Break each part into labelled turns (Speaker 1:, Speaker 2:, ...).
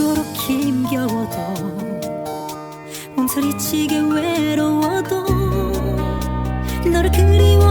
Speaker 1: 죽도록 힘겨워도 몸서리치게 외로워도 너를 그리워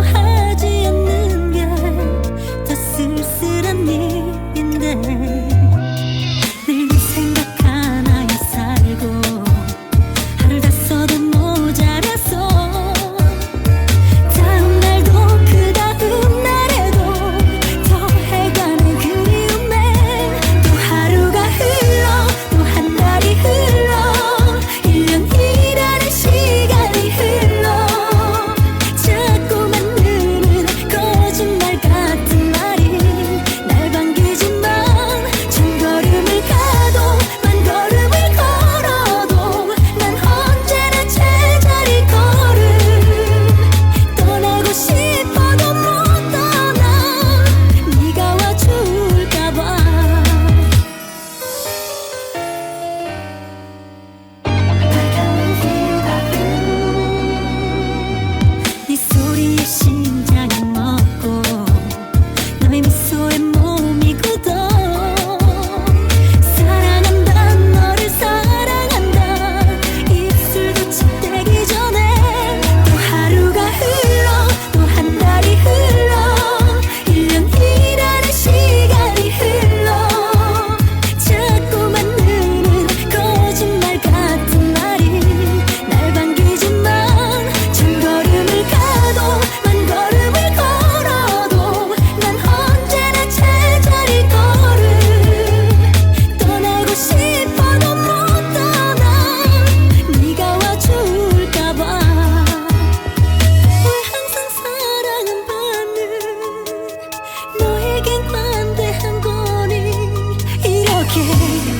Speaker 1: 내겐 반대한 거니 이렇게